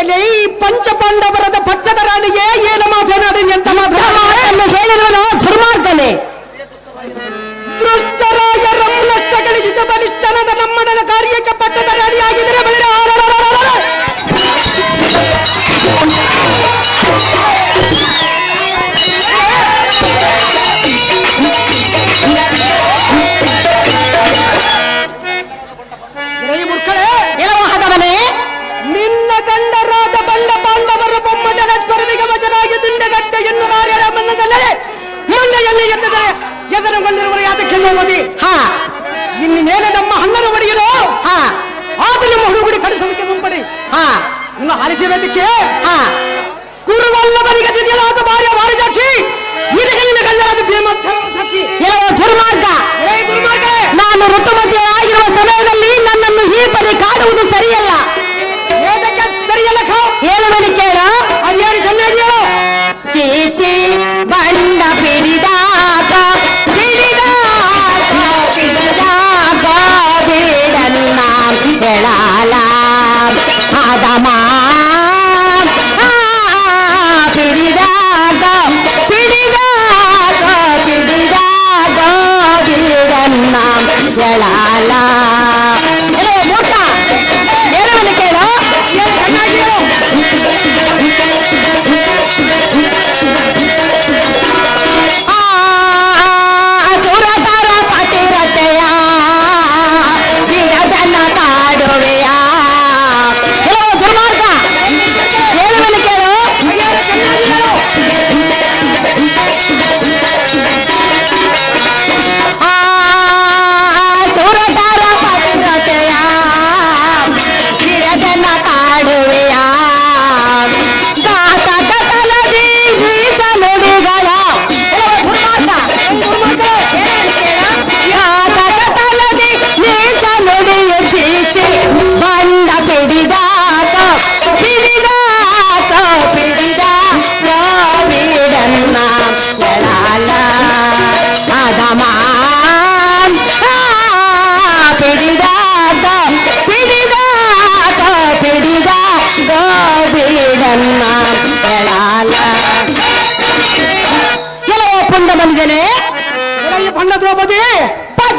ಎಲೆ ಈ ಪಂಚಪಾಂಡವರದ ಪಟ್ಟದ ರಾಣಿಗೆ ಏನು ಮಾತನಾಡಿ ಅಂತ ಮಾತನ್ನು ಹೇಳಿರುವನು ದುರ್ಮಾರ್ಗನೇ ದೃಷ್ಟರಾಯ ರಮ್ಲಚ್ಚ ಗಳಿಸಿದ ಬಲಿಷ್ಠನದ ನಮ್ಮಡನ ಕಾರ್ಯಕ್ಕೆ ಪಟ್ಟದ ರಾಣಿಯಾಗಿದ್ದರೆ ಹೆಸರುಗೊಂಡಿರುವರು ಯಾತಕ್ಕೆ ನೋವದಿ ಹಾ. ಇನ್ನು ಮೇಲೆ ನಮ್ಮ ಹಣ್ಣರು ಒಡೆಯರು. ಹಾ. ಆದ ನಿಮ್ಮ ಹುಡುಗುಡಿ ಕಡಿಸೋದಕ್ಕೆ ಮುಂಪಡಿ. ಹಾ. ಇನ್ನು ಹರಿಸಬೇಕಕ್ಕೆ? ಹಾ. ಕುರುವಲ್ಲವನಿಗೆ ಜೊತೆಯಾದ ಭಾರ್ಯ ವಾರಿಜಾಕ್ಷಿ ಇದಕ್ಕೆ ನಿನ್ನ ಗಂಡರಾದ ಏ ಸಖಿ ಇಲವ ದುರ್ಮಾರ್ಗ? ಏ ದುರ್ಮಾರ್ಗ! ನಾನು ಋತುಮತಿ ಆಗಿರುವ ಸಮಯದಲ್ಲಿ ನನ್ನನ್ನು ಈ ಪರಿ ಕಾಡುವುದು ಸರಿಯಲ್ಲ.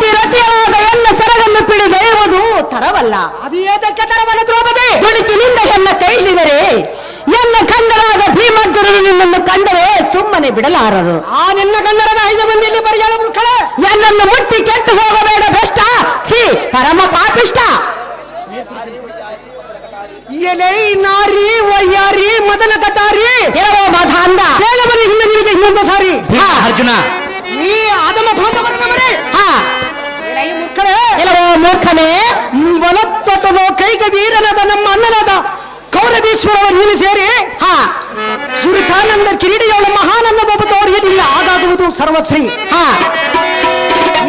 ಪತಿರತಿಯಾದ ಎನ್ನ ಸರಗನ್ನು ಪಿಡಿದೆಯುವುದು ತರವಲ್ಲ. ಅದು ಏದಕ್ಕೆ ತರವಲ್ಲ ದ್ರೌಪದಿ! ದುಡುಕಿನಿಂದ ಎನ್ನ ಕೈಲಿದರೆ ಎನ್ನ ಕಂಡರಾದ ಭೀಮರ್ಜುನರು ನಿನ್ನನ್ನು ಕಂಡರೆ ಸುಮ್ಮನೆ ಬಿಡಲಾರರು. ಆ ನಿನ್ನ ಗಂಡರದ ಐದು ಮಂದಿಯಲ್ಲಿ ಬರಿಯಾಳ ಮುಖಳೆ ಎನ್ನನ್ನು ಮುಟ್ಟಿ ಕೆಟ್ಟು ಹೋಗಬೇಡ ಭ್ರಷ್ಟ! ಛೀ ಪರಮ ಪಾಪಿಷ್ಟ! ಎಲೆ ನಾರಿ ಒಯ್ಯಾರಿ ಮದನ ಕಟಾರಿ! ಹೇಳೋ ಮಾಧಾಂದ ಹೇಳಬನ್ನಿ ಹಿಂದೆ ನಿಮಗೆ ಇನ್ನೊಂದು ಸಾರಿ! ಹಾ. ಅರ್ಜುನ. ಈ ಆದಮ ಮರೆ! ಹಾ. ಮುಖಳೆ ಎಲ್ಲವೋ ಮೂರ್ಖನೇ? ಒಲತ್ತೊಟ್ಟದ ಕೈಗೆ ವೀರನಾದ ನಮ್ಮ ಅಣ್ಣನಾದ ಕೌರವೀಶ್ವರ ನೀನು ಸೇರಿ? ಹಾ. ಸುರಿತಾನಂದ ಕಿರೀಡಿಯವಳ ಮಹಾನಂದ ಬಾಬುತವರಿಗೆ ನಿನ್ನ ಆಗಾಗುವುದು ಸರ್ವಶ್ರೀ. ಹಾ.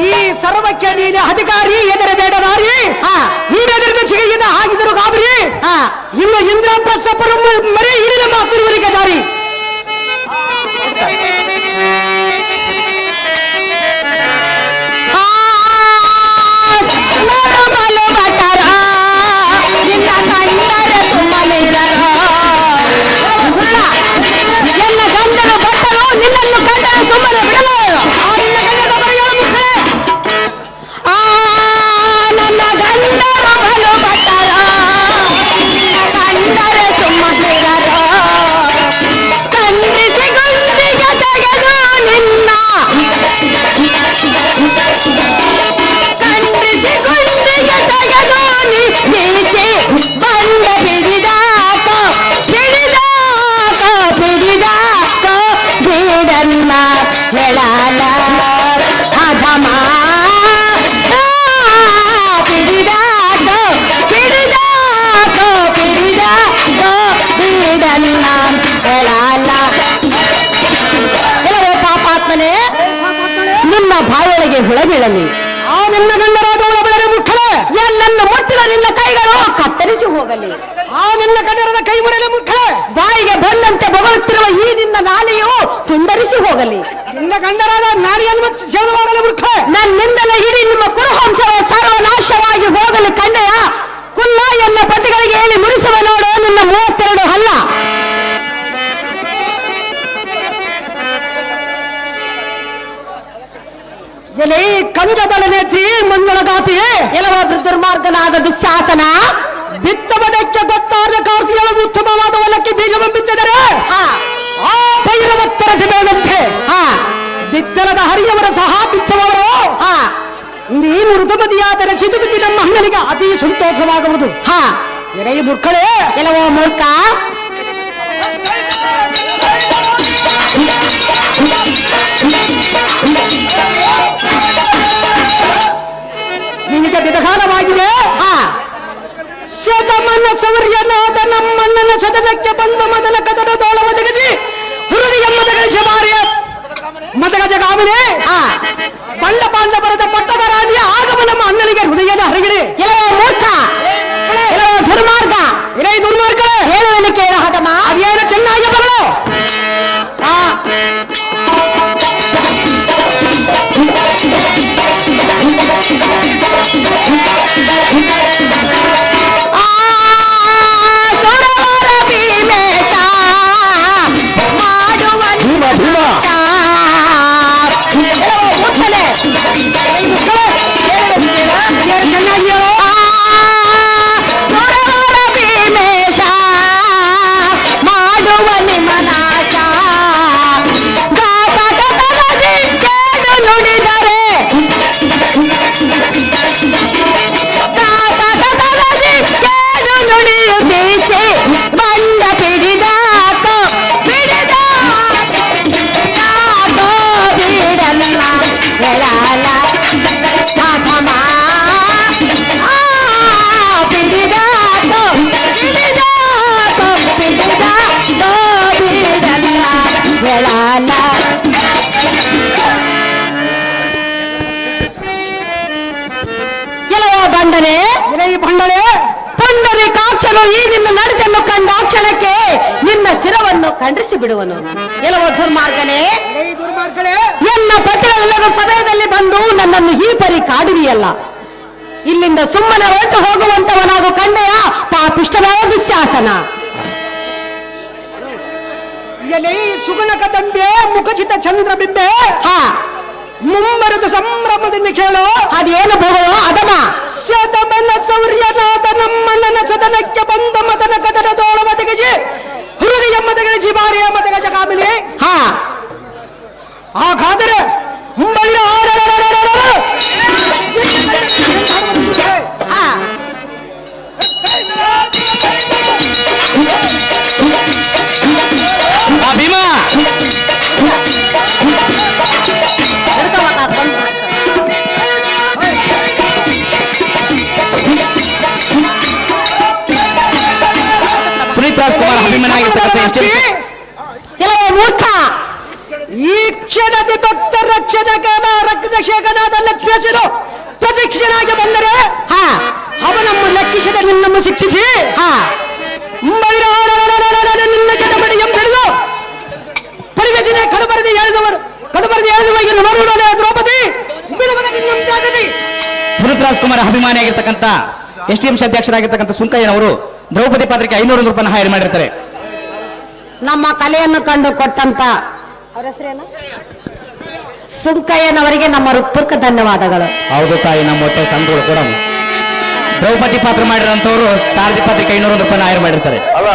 ಈ ಸರ್ವಕ್ಕೆ ನೀನು ಅಧಿಕಾರಿ ಬೇಡ ಬೇಡದಾರಿ ಹಾ. ನೀನೆದರಿದ ಚಿಗಿದ ಹಾಗಿದ್ರು ಗಾಬರಿ. ಹಾ. ಇನ್ನು ಇಂದ್ರ ಪ್ರಸಪರ ಮರೆ ಕೈಗಳಲ್ಲಿ. ಆ ನಿನ್ನ ಗಂಡರಾದವಳ ರಾಜವಳ ಬೆಳೆದ ಮುಟ್ಟಲೆ ಎಲ್ಲನ್ನು ಮುಟ್ಟಿದ ನಿನ್ನ ಕೈಗಳು? ಕತ್ತರಿಸಿ ಹೋಗಲಿ. ಆ ನಿನ್ನ ಕಣ್ಣರದ ಕೈ ಮುರಿದ ಮುಟ್ಟಲೆ ಬಾಯಿಗೆ ಬಂದಂತೆ ಬಗಳುತ್ತಿರುವ ಈ ನಿನ್ನ ನಾಲಿಯು ತುಂಡರಿಸಿ ಹೋಗಲಿ. ನಿನ್ನ ಗಂಡರಾದ ನಾಲಿಯನ್ನು ಸೇವವಾಗಲಿ ನನ್ನ ನನ್ನಿಂದಲೇ ಇಡೀ ನಿಮ್ಮ ಕುರುಹಂಶವೇ ಸರ್ವನಾಶವಾಗಿ ಹೋಗಲಿ ಕಂಡೆಯ ಕುಲ್ಲ ಎನ್ನ ಪತಿಗಳಿಗೆ ಹೇಳಿ ಮುರಿಸುವ ನೋಡು ನಿನ್ನ ಮೂವತ್ತೆರಡು ಹಲ್ಲ. ಎಲೆ ಘಾತಿ ಎಲ್ಲವ ದುರ್ಮಾರ್ಗನಾದ ದುಶಾಸನ ಬಿತ್ತುವುದಕ್ಕೆ ಗೊತ್ತಾದ ಕಾರ್ತಿಗಳು ಉತ್ತಮವಾದ ಹೊಲಕ್ಕೆ ಬೀಜವನ್ನು ಬಿತ್ತಿದರೆ ಆ ಭೈರವತ್ತರ ಸಭೆಯಂತೆ. ಹಾ. ದಿತ್ತರದ ಹರಿಯವರ ಸಹ ಬಿತ್ತುವವರು ನೀನು ಋತುಮತಿಯಾದರೆ ಚಿದುಬಿತಿ ನಮ್ಮ ಅಣ್ಣನಿಗೆ ಅತಿ ಸಂತೋಷವಾಗುವುದು. ಹಾ. ಎಡೈ ಮುರ್ಕಳೆ ಎಲ್ಲವೋ ಮೂರ್ಖ? ನಿನಗೆ ಬಿದಕಾಲವಾಗಿದೆ ಹಾ ಶತಮನ ಸೌರ್ಯನಾದ ನಮ್ಮಣ್ಣನ ಸದನಕ್ಕೆ ಬಂದು ಮೊದಲ ಕದನ ತೋಳ ಒದಗಿಸಿ ಹೃದಯ ಮದಗಳಿಸಿ ಮಾರಿಯ ಮದಗಜ ಕಾಮನೆ. ಹಾ ಬಂಡ ಪಾಂಡವರದ ಪಟ್ಟದ ರಾಣಿಯ ಆಗಮ ನಮ್ಮ ಅಣ್ಣನಿಗೆ ಹೃದಯದ ಹರಗಿರಿ. ಕೆಲವು ಮೂರ್ಖ. ಕೆಲವು ದುರ್ಮಾರ್ಗ. ಇರೈ ದುರ್ಮಾರ್ಗ. ಹೇಳುವಲ್ಲಿ ಕೇಳ ಹದಮ ಅದೇನು ಚೆನ್ನಾಗಿ ಬರಲು. ಹಾ ಆ, ಎಳಲ ಕೆಲವು ಬಂಡನೆ ಇರೈ ಭಂಡಳೆ ಪುಂಡರಿ ಕಾಕ್ಷನು ಈ ನಿನ್ನ ನಡತೆಯನ್ನು ಕಂಡ ಕ್ಷಣಕ್ಕೆ ನಿನ್ನ ಶಿರವನ್ನು ಖಂಡಿಸಿ ಬಿಡುವನು. ಕೆಲವು ದುರ್ಮಾರ್ಗನೇ? ದುರ್ಮಾರ್ಗನೇ? ಎನ್ನ ಪತಿಗಳೆಲ್ಲರ ಸಮಯದಲ್ಲಿ ಬಂದು ನನ್ನನ್ನು ಈ ಪರಿ ಕಾಡುವಿಯಲ್ಲ. ಇಲ್ಲಿಂದ ಸುಮ್ಮನೆ ಹೊರಟು ಹೋಗುವಂತವನಾಗು ಕಂಡೆಯ ಪಾಪಿಷ್ಟವಾದ ದುಶ್ಯಾಸನ. ಎಲೈ ಸುಗುಣಕ ದಂಬೆ ಮುಖಚಿತ ಚಂದ್ರಬಿಂಬೆ ಹಾ. ಮುಂಬರದ ಸಂಭ್ರಮದಿಂದ ಕೇಳು. ಅದೇನು ಭೋಗವೋ ಅದಮ ಶತಮನ ಸೌರ್ಯನಾಥ ನಮ್ಮನ ಸದನಕ್ಕೆ ಬಂದ ಮತನ ಕದನ ತೋಳ ಒದಗಿಸಿ ಹೃದಯ ಮತಗಳಿಸಿ ಮಾರಿಯ ಮತಗಜ ಕಾಮಿನಿ ಹಾ. ಹಾಗಾದರೆ ಕೆಲವು ಮೂರ್ಖ. ಈ ಕ್ಷಣದ ಭಕ್ತ ರಕ್ಷಣಕನ ರಕ್ತಶೇಖನಾದ ಲಕ್ಷ್ಮೇಶನು ಪ್ರದಕ್ಷಿಣಾಗಿ ಬಂದರೆ, ಹಾ, ಅವನನ್ನು ಲೆಕ್ಕಿಸದ ನಿನ್ನನ್ನು ಶಿಕ್ಷಿಸಿ, ಹಾ. ನಿನ್ನ ಚಟಮಡಿ ಎಂಬೆಳೆದು ಪರಿವಚನೆ ಕಡಬರದೆ ಹೇಳಿದವರು ಕಡಬರದೆ ಹೇಳಿದವ ಇಲ್ಲಿ ನೋಡೋಣ ದ್ರೌಪದಿ ಪುನೀತ್ ರಾಜ್ಕುಮಾರ್ ಅಭಿಮಾನಿಯಾಗಿರ್ತಕ್ಕಂಥ ಎಸ್ ಡಿ ಎಂ ಅಧ್ಯಕ್ಷರಾಗಿರ್ತಕ್ಕಂಥ ಸುಂಕಯ್ಯನವರು ದ್ರೌಪದಿ ಪಾತ್ರಕ್ಕೆ ಐನೂರು ರೂಪಾಯಿ ಹಾಯರ್ ಮಾಡಿರ್ತಾರೆ ನಮ್ಮ ಕಲೆಯನ್ನು ಕಂಡು ಕೊಟ್ಟಂತ ಅವ್ರ ಹೆಸರೇನು? ಸುಂಕಯ್ಯನವರಿಗೆ ನಮ್ಮ ಹೃತ್ಪೂರ್ಕ ಧನ್ಯವಾದಗಳು. ಹೌದು ತಾಯಿ ನಮ್ಮ ಹೊಟ್ಟೆ ಸಂಘಗಳು ಕೂಡ. ದ್ರೌಪದಿ ಪಾತ್ರ ಮಾಡಿರೋಂಥವ್ರು ಸಾರಥಿ ಪಾತ್ರಕ್ಕೆ ಐನೂರು ರೂಪಾಯಿ ಹಾಯರ್ ಮಾಡಿರ್ತಾರೆ. ಅಲ್ಲ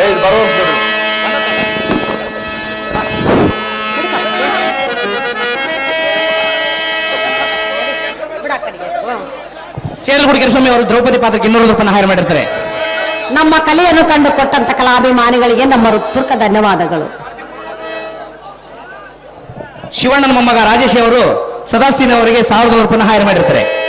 ಏ ಇದು ಬರುವಂತ ಚೇರಲ್ ಸ್ವಾಮಿ ಅವರು ದ್ರೌಪದಿ ಪಾತ್ರಕ್ಕೆ ಇನ್ನೂರು ರೂಪಾಯಿ ಹಾಯರ್ ಮಾಡಿರ್ತಾರೆ. ನಮ್ಮ ಕಲೆಯನ್ನು ಕಂಡು ಕೊಟ್ಟಂತ ಕಲಾಭಿಮಾನಿಗಳಿಗೆ ನಮ್ಮ ಹೃತ್ಪೂರ್ವಕ ಧನ್ಯವಾದಗಳು. ಶಿವಣ್ಣನ ಮೊಮ್ಮಗ ರಾಜೇಶ್ ಅವರು ಸದಾಶಿವ ಅವರಿಗೆ ಸಾವಿರದ ನೂರು ಮಾಡಿರ್ತಾರೆ.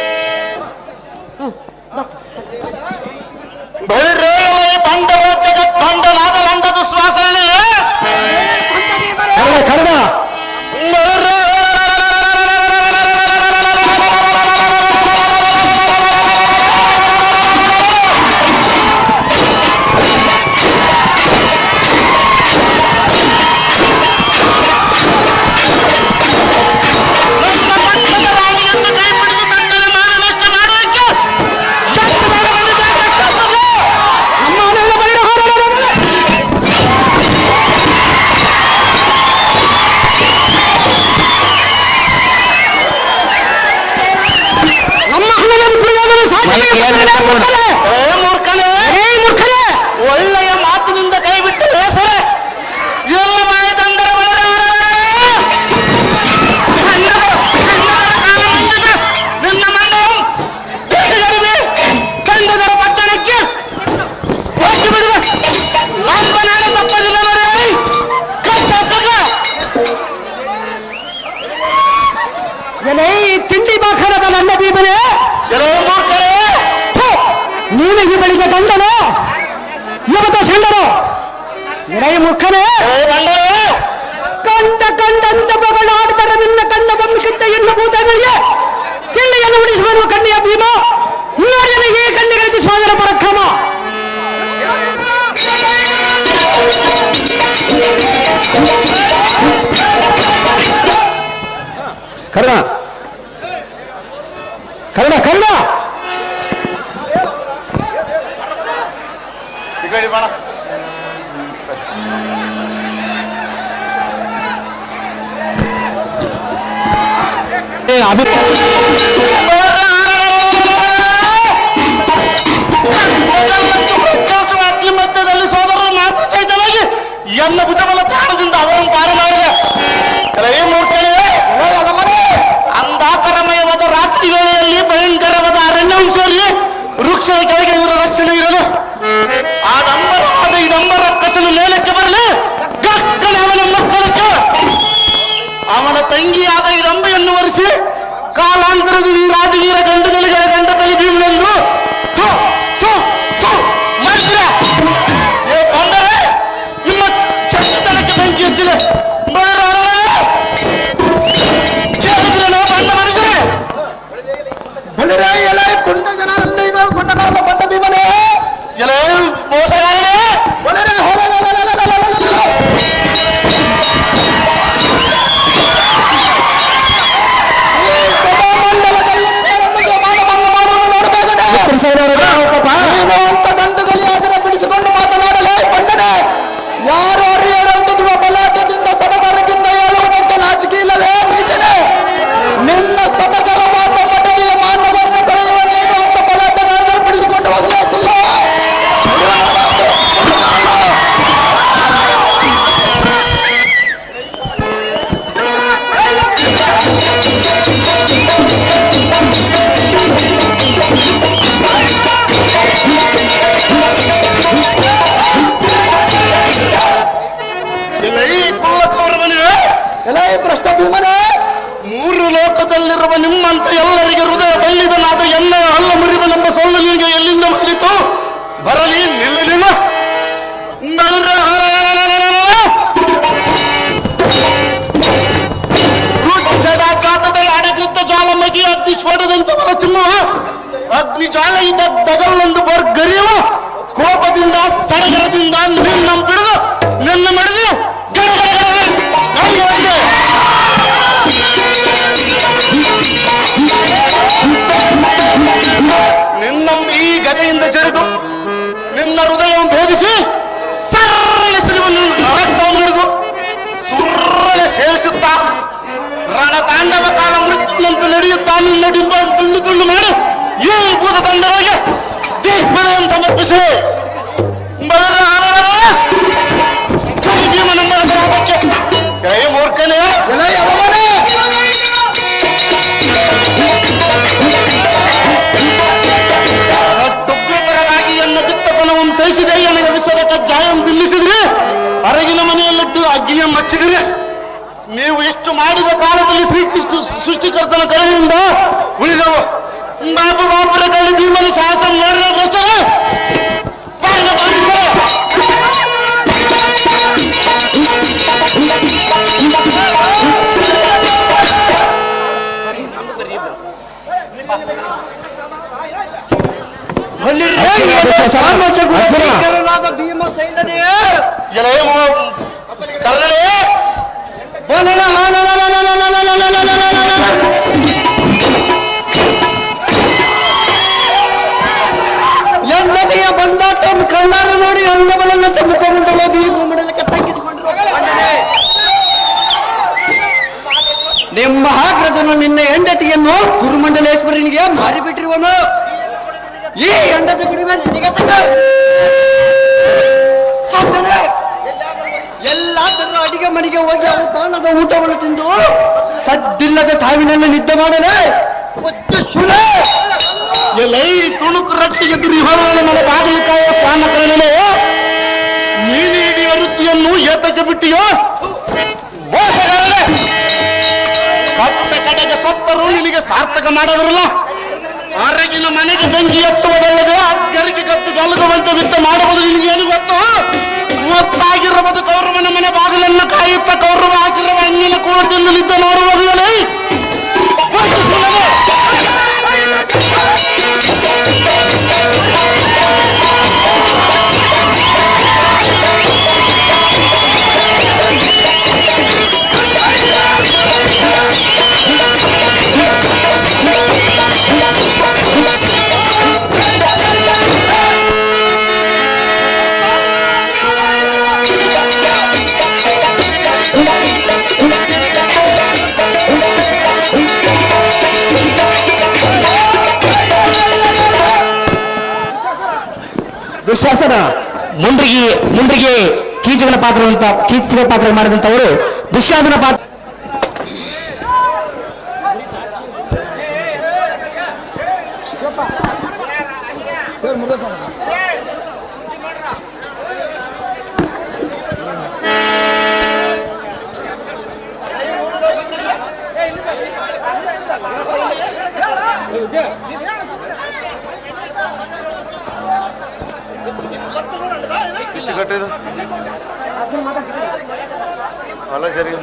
ಅದನ್ನೇ ತಿಂಡಿ ಬಾಕರದ ನನ್ನ ಬೀಬನೆ ನೀನು ಈ ಬಳಿಗೆ ಗಂಡನು ಯುವತ ಸಣ್ಣನು ಎಳೆಯ ಮುಖನೇ ಕಂಡ ಕಂಡಂತ ಬಗಳಾಡ್ತಾರೆ ನಿನ್ನ ಕಣ್ಣ ಬೊಮ್ಮಿಕ್ಕಿದ್ದ ಹೆಣ್ಣು ಭೂತಗಳಿಗೆ ತಿಳ್ಳಿಯನ್ನು ಉಳಿಸಬಹುದು ಕಣ್ಣಿಯ ಭೀಮ ಇನ್ನೊಂದು ಈ ಕಣ್ಣಿಗಳಿಗೆ ಸೋದರ ಪರಕ್ರಮ ಕರ್ಣ ಕನ್ನಡ ಕನ್ನಡ! ಮಧ್ಯದಲ್ಲಿ ಸೋದರರು ಮಾತ್ರ ಸಹಿತವಾಗಿ ಎಲ್ಲ ಭುಜಬಲ ಪ್ರಾಣದಿಂದ ಅವರನ್ನು ಪಾರು ಮಾಡಿದೆ. ಮೂರ್ತಿ ರಾತ್ರಿ ವೇಳೆಯಲ್ಲಿ ಭಯಂಕರವಾದ ಅರಣ್ಯಾಂಶದಲ್ಲಿ ವೃಕ್ಷದ ಕೆಳಗೆ ಇವರ ರಕ್ಷಣೆ ಇರಲು ಆ ಡಂಬರವಾದ ಈ ನಂಬರ ಕಸಲು ಮೇಲಕ್ಕೆ ಬರಲಿ. ಗಕ್ಕನೆ ಅವನ ಮಕ್ಕಳಕ್ಕೆ. ಅವನ ತಂಗಿಯಾದ ಈ ರಂಬೆಯನ್ನು ಒರೆಸಿ ಕಾಲಾಂತರದ ವೀರಾದಿ ವೀರ ಗಂಡುಗಳಿಗೆ ಗಂಡ ಬಲಿ ಭೀಮನೆಂದು மதுரையில ಅಗ್ನಿ ಜ್ವಾಲ ಇದ್ದ ದಗಲ್ಲೊಂದು ಬರ್ಗರಿಯುವ ಕೋಪದಿಂದ, ಸಡಗರದಿಂದ ನಿನ್ನ ಬಿಡದು, ನಿನ್ನ ಮಡಿದು. ನಿನ್ನ ಈ ಗದೆಯಿಂದ ಜರಿದು, ನಿನ್ನ ಹೃದಯವನ್ನು ಭೇದಿಸಿ ಸರ್ರ ಸಿಲುವನ್ನು ರಕ್ತವನ್ನು ಹಿಡಿದು ಸುರ್ರನೆ ಸೇವಿಸುತ್ತಾ, ರಣತಾಂಡವ ಕಾಲ ಮೃತ್ಯುನಂತೆ ನಡೆಯುತ್ತಾ, ನಿನ್ನ ಡಿಂಬ ತುಂಡು ತುಂಡು ಮಾಡಿ ಈ ಭೂತ ತಂಡಗಳಿಗೆ ದೇಶವನ್ನು ಸಮರ್ಪಿಸಿ. ಬಲರ ಕೈ ಭೀಮನ ಮನಸ್ಸಾಪಕ್ಕೆ ಕೈ ಮೂರ್ಖನೇ. ಸಹಿಸಿದೆಯನ್ನು ಎದುರಿಸಬೇಕ ಜಾಯಂ ನಿಲ್ಲಿಸಿದ್ರಿ ಅರಗಿನ ಮನೆಯಲ್ಲಿಟ್ಟು ಅಗ್ಗಿಯ ಮಚ್ಚಿದ್ರಿ. ನೀವು ಎಷ್ಟು ಮಾಡಿದ ಕಾಲದಲ್ಲಿ ಶ್ರೀಕೃಷ್ಣ ಸೃಷ್ಟಿಕರ್ತನ ಕರೆಯಿಂದ ಉಳಿದವು. బాబు బాబుల కళ్ళు భీమని సాహసం నోడరా వస్తారా భీమ సైన్యనే ఇలా ఏమో కర్ణలే ಎಂದತೆಯ ತಮ್ಮ ಕಣ್ಣಾರ ನೋಡಿ ಅಂಗಬಲನಂತೆ ಮುಖಮಂಡಲ ಮಂಡಲಕ್ಕೆ ತಗ್ಗಿಸಿಕೊಂಡಿರುವ ಪಂಡನೆ. ನಿಮ್ಮ ಮಹಾಗ್ರಜನು ನಿನ್ನ ಹೆಂಡತಿಯನ್ನು ಗುರುಮಂಡಲೇಶ್ವರನಿಗೆ ಮಾರಿಬಿಟ್ಟಿರುವನು. ಈ ಹೆಂಡತಿ ಬಿಡುವೆ ನಿನಗೆ ತಗ ಎಲ್ಲಾದರೂ ಅಡಿಗೆ ಮನೆಗೆ ಹೋಗಿ ಅವು ತಾಣದ ಊಟವನ್ನು ತಿಂದು ಸದ್ದಿಲ್ಲದ ತಾವಿನಲ್ಲಿ ನಿದ್ದೆ ಮಾಡಲೇ ಒತ್ತು ಸುಳೆ ಎಲೈ ತುಣುಕು ರಕ್ಷೆಗೆ ದುರ್ಯೋಧನ ನನ್ನ ಬಾಗಿಲಕಾಯ ಸ್ವಾಮಕರಣನೇ ನೀನು ಇಡೀ ವೃತ್ತಿಯನ್ನು ಏತಕ್ಕೆ ಬಿಟ್ಟಿಯೋ? ಕಟ್ಟ ಕಡೆಗೆ ಸತ್ತರು ನಿನಗೆ ಸಾರ್ಥಕ ಮಾಡೋದ್ರಲ್ಲ. ಅರಗಿನ ಮನೆಗೆ ಬೆಂಕಿ ಹಚ್ಚುವುದಲ್ಲದೆ ಅತ್ಗರಿಗೆ ಕತ್ತು ಗಲಗುವಂತೆ ಬಿತ್ತ ಮಾಡುವುದು ನಿನಗೆ ಏನು ಗೊತ್ತು? ಮೂವತ್ತಾಗಿರಬಹುದು ಕೌರವನ ಮನೆ ಬಾಗಿಲನ್ನು ಕಾಯುತ್ತ ಕೌರವ ಹಾಕಿರುವ ಅಂಗಿನ ಕೂಡ ಮಾಡುವುದು ನೋಡುವುದಲ್ಲೇ ಮುಂಡ್ರಿಗೆ ಮುಂಡ್ರಿಗೆ ಕೀಚಕನ ಪಾತ್ರವಂತ ಕೀಚಗಳ ಪಾತ್ರ ಮಾಡಿದಂಥವರು ದುಶ್ಯಾಸನ ಪಾತ್ರ சரி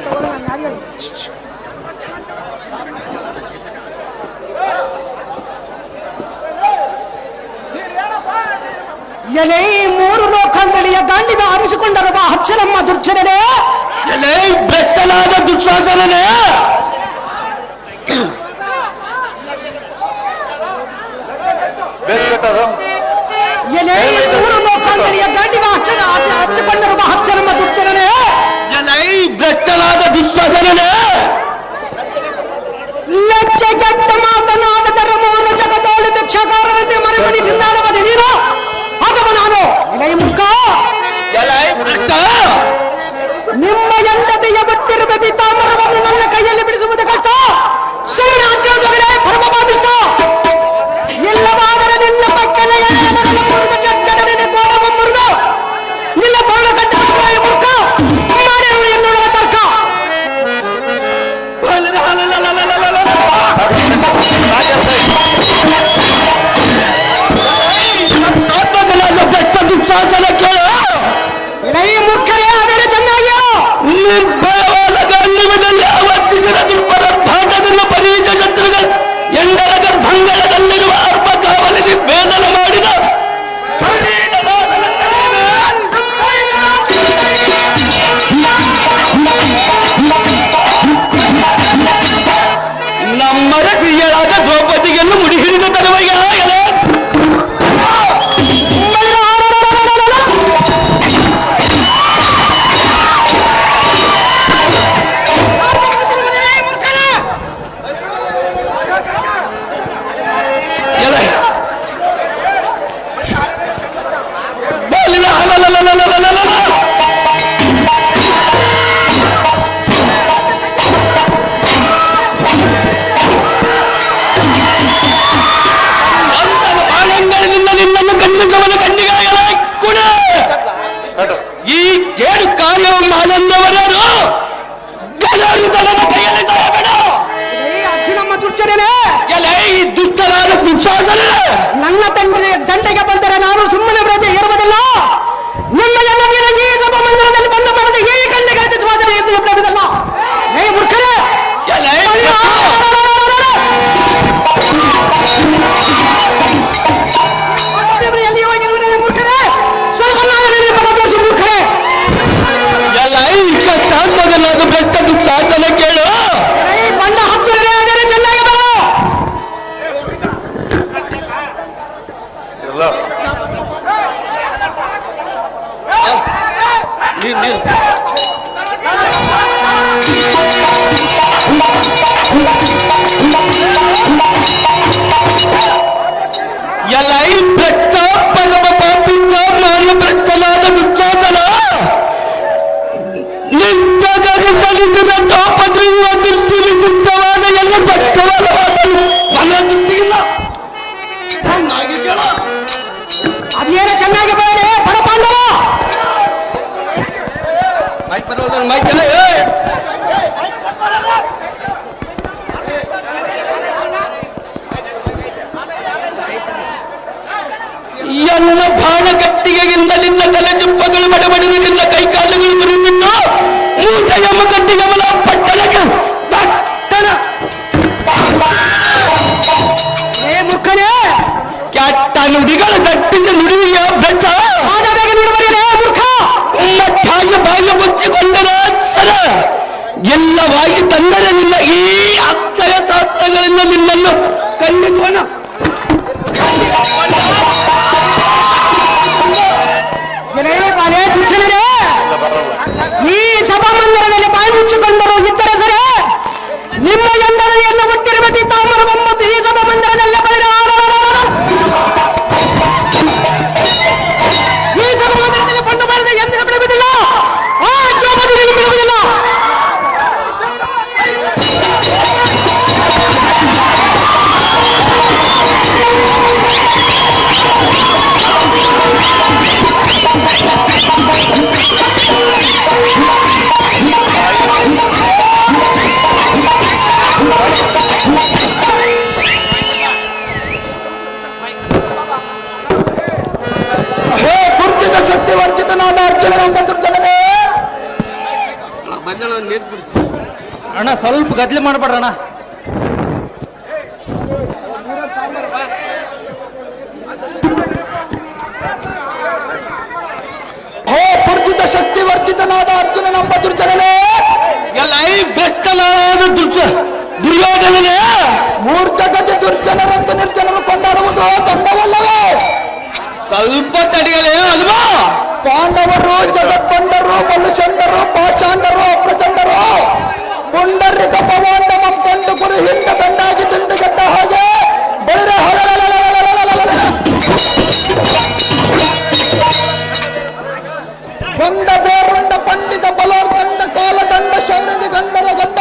ಎಲೆ ಮೂರು ಲೋಕಂಗಳಿಯ ಗಾಂಡಿನ ಆರಿಸಿಕೊಂಡರುವ ಅಚ್ಚರಮ್ಮ ದುರ್ಜನನೇ ಎಲೆ ಬೆತ್ತಲಾದ ದುಶ್ವಾಸನೇ ಎಲೆ ಮೂರು ಲೋಕಂಗಳಿಯ ಗಾಂಡಿನ ಆರಿಸಿಕೊಂಡಿರುವ ಭ್ರಷ್ಟನಾದ ದುಶ್ಶಾಸನ ಲಚ್ಚ ಮಾತನ ದೃಷ್ಟಿ ವಿಶಿಷ್ಟವಾದ ಎಲ್ಲ ಸತ್ಯವಾದವಾದವು ನನ್ನ ದೃಷ್ಟಿಗಿಲ್ಲ ಚೆನ್ನಾಗಿ ಕೇಳ. ಅದೇನು ತಲೆ ಚುಪ್ಪಗಳು ಕೈಕಾಲುಗಳು ಮೂಟ ಎಂಬ ಕಟ್ಟಿಗಮಲ ಪಟ್ಟಣಕ್ಕೆ ಪಟ್ಟಣ ಏ ಮುಖನೇ ಕೆಟ್ಟ ನುಡಿಗಳ ದಟ್ಟಿಸಿ ನುಡಿಯ ಬೆಚ್ಚ ಮಟ್ಟಾಗಿ ಬಾಯಿ ಮುಚ್ಚಿಕೊಂಡರ ಸಲ ಎಲ್ಲವಾಗಿ ತಂದರೆ ನಿನ್ನ ಈ ಅಕ್ಷಯ ಸಾಕ್ಷಗಳಿಂದ ನಿನ್ನನ್ನು ಖಂಡಿಸೋಣ ಏನೇ ಬಾಲೆ ಚುಚ್ಚಲಿದೆ ಈ ಸಭಾ ಅಣ್ಣ ಸ್ವಲ್ಪ ಗದ್ಲೆ ಮಾಡ್ಬೇಡ್ರ ಅಣ್ಣ. ಹೋ ಪರಿಚಿತ ಶಕ್ತಿ ವರ್ಜಿತನಾದ ಅರ್ಜುನನೆಂಬ ದುರ್ಜನನೇ. ಎಲ್ಲ ಬೆಸ್ತಲಾದ ದುರ್ಜ ದುರ್ಯೋಧನನೇ. ಮೂರ್ಛಗತಿ ದುರ್ಜನರಂತೆ ನಿರ್ಜನರು ಕೊಂಡಾಡುವುದು ದಂಡವಲ್ಲವೇ ಸ್ವಲ್ಪ ತಡೆಯಲೇ ಅಲ್ವಾ ಪಾಂಡವರು ಜಗತ್ಕೊಂಡರು ಮನುಷ್ಯಂಡರು ಪಾಷಾಂಡರು ಅಪ್ರಚಂಡರು. ಪುಂಡರಿಕ ಪವಾಂಡ ಮತ್ತೊಂದು ಗುರು ಹಿಂಡ ಗಂಡಾಗಿ ದುಂಡುಗಟ್ಟ ಹಾಗೆ ಬಳಿರ ಹೊಂಡ ಬೇರುಂಡ ಪಂಡಿತ ಬಲೋರ್ಗಂಡ ಕಾಲದಂಡ, ಶೌರ್ಯದ ಗಂಡರ ಗಂಡ.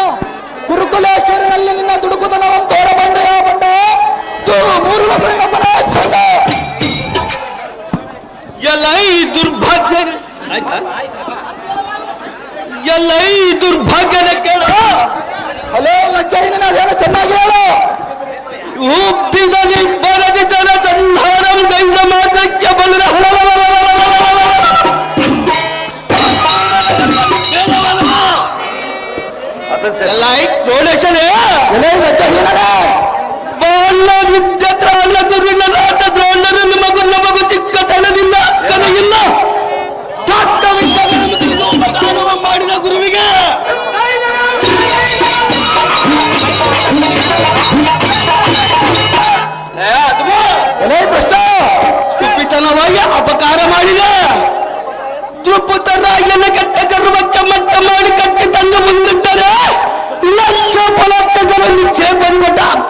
ಗುರುಕುಲೇಶ್ವರನಲ್ಲಿ ನಿನ್ನ ದುಡುಕುತನವನ್ನು ತೋರಬಂದ ಯಾವ ಬಂಡ ಮೂರು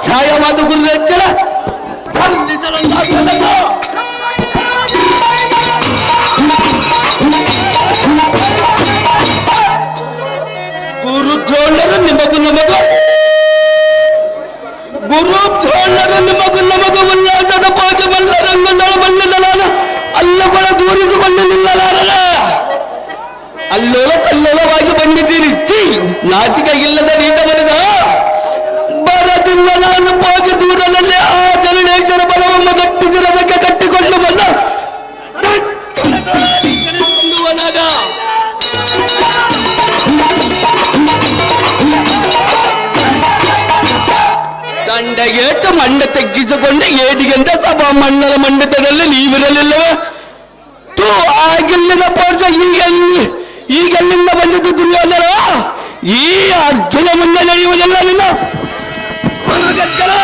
ಛಾಯಾವಾದ ಗುರುದಚ್ಚಲ ಗುರು ದ್ರೋಣರು ನಿಮಗು ನಮಗು. ಗುರು ದ್ರೋಣರು ನಿಮಗು ನಮಗು ಉಲ್ಲಾಸದ ಭಾಗವಲ್ಲರನ್ನು ನಳವಲ್ಲದಲಾನ ಅಲ್ಲಗಳ ದೂರಿಸಿಕೊಳ್ಳಲಿಲ್ಲಲಾರಲ್ಲ ಅಲ್ಲೋಲ ಕಲ್ಲೋಲವಾಗಿ ಬಂದಿದ್ದೀರಿ. ಚಿ ನಾಚಿಕೆ ಇಲ್ಲದ ರೀತ ಮನದ ನಾನು ಹೋಗಿ ದೂರದಲ್ಲಿ ಆ ಗರುಡೇಶ್ವರ ಬಲವನ್ನು ಗಟ್ಟಿಸಿ ರಥಕ್ಕೆ ಕಟ್ಟಿಕೊಂಡು ಬಂದ. ದಂಡಗೇಟು ಮಂಡ ತಗ್ಗಿಸಿಕೊಂಡು ಏಡಿಗೆಂದ ಸಭಾ ಮಂಡಲ ಮಂಡಿತದಲ್ಲಿ ನೀವಿರಲಿಲ್ಲವೇ? ತೂ ಆಗಿಲ್ಲಿನ ಪೋರ್ಸ ಈಗೆಲ್ಲಿ ಈಗೆಲ್ಲಿಂದ ಬಂದಿದ್ದು ದುರ್ಯೋಧನ? ಈ ಅರ್ಜುನ ಮುಂದೆ ನಡೆಯುವುದಿಲ್ಲ ನಿನ್ನ स्वागत करो।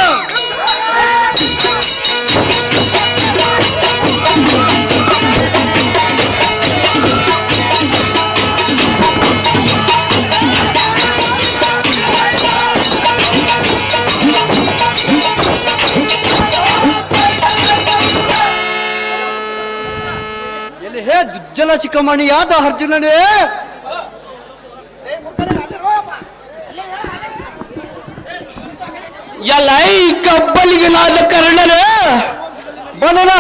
जलाशिकमणि याद अर्जुन ने ಎಲ್ಲೈ ಕಬ್ಬಲಿಗನಾದ ಕರ್ಣನ. ಬನನ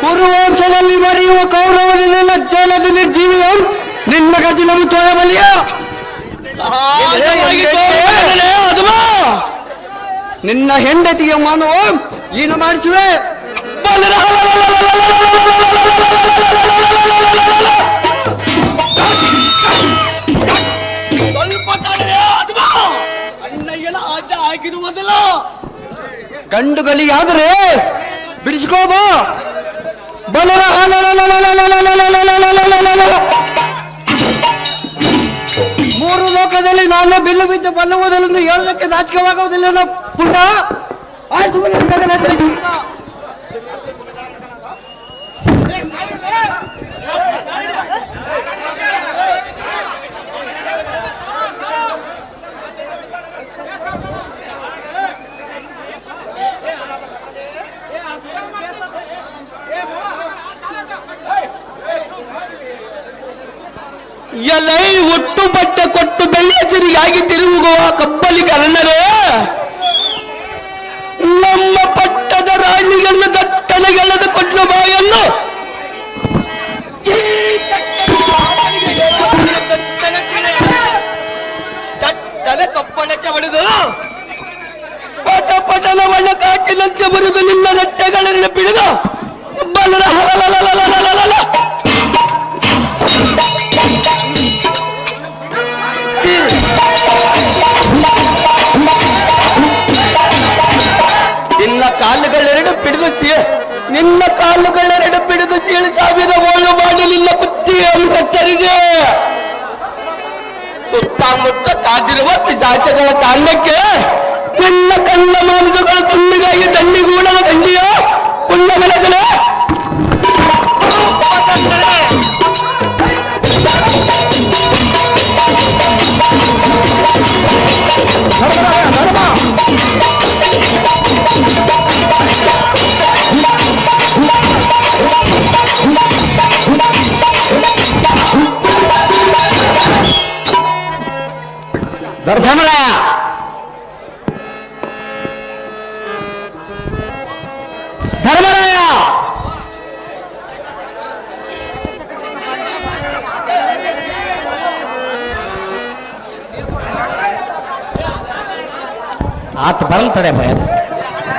ಕುರುವಂಶದಲ್ಲಿ ಬರೆಯುವ ಕೌರವನಿಲ್ಲ ಜನದ ನಿರ್ಜೀವಿಯ ನಿನ್ನ ಗತಿ ನಮ್ಮ ತೋರಬಲಿಯ ನಿನ್ನ ಹೆಂಡತಿಗೆ ಮಾನವ ಏನು ಮಾಡಿಸುವೆ. ಬಲರ ಆಗಿರುವುದಿಲ್ಲ ಗಂಡುಗಳಿಗಾದರೆ ಬಿಡಿಸ್ಕೋಬ ಬಲರ ಮೂರು ಲೋಕದಲ್ಲಿ ನಾನು ಬಿಲ್ಲು ಬಿದ್ದು ಬಲ್ಲುವುದರಿಂದ ಹೇಳೋದಕ್ಕೆ ನಾಚಿಕವಾಗುವುದಿಲ್ಲ ನನ್ನ ಪುಟ್ಟ ಆಯ್ತು ಎಲೈ ಒಟ್ಟು ಬಟ್ಟೆ ಕೊಟ್ಟು ಬೆಳ್ಳಚರಿಗಾಗಿ ತಿರುಗುವ ಕಪ್ಪಲಿ ಕರ್ಣರೇ ನಮ್ಮ ಪಟ್ಟದ ರಾಣಿಗಳನ್ನು ದಟ್ಟಲೆಗೆಳೆದು ಕೊಟ್ಟು ಬಾಯನ್ನು. ಪಟ ಕಪ್ಪಳಕ್ಕೆ ಬಣ್ಣ ಕಾಟಿನಂತೆ ಬರೆದು ನಿನ್ನ ನಟ್ಟೆಗಳನ್ನು ಬಿಡಿದು ಬಲರ ಹಲವಲ ನಿನ್ನ ಕಾಲುಗಳೆರಡು ಪಿಡಿದು ಸೀಳು ಸಾವಿರ ಓಳು ಮಾಡಲಿಲ್ಲ ಕುತ್ತಿ ಕತ್ತರಿದೆ ಸುತ್ತಮುತ್ತ ಕಾದಿರುವ ಪಿಶಾಚಗಳ ಕಾಂಡಕ್ಕೆ ನಿನ್ನ ಕಣ್ಣ ಮಾಂಸಗಳು ತುಂಡಿಗಾಗಿ ದಂಡಿಗೂಡನ ಗಂಡಿಯ ಪುಣ್ಯ ಮನಸ್ಸನ ಧರ್ಮರಾಯ ಧರ್ಮರಾಯ ஆத்து பரல் தடை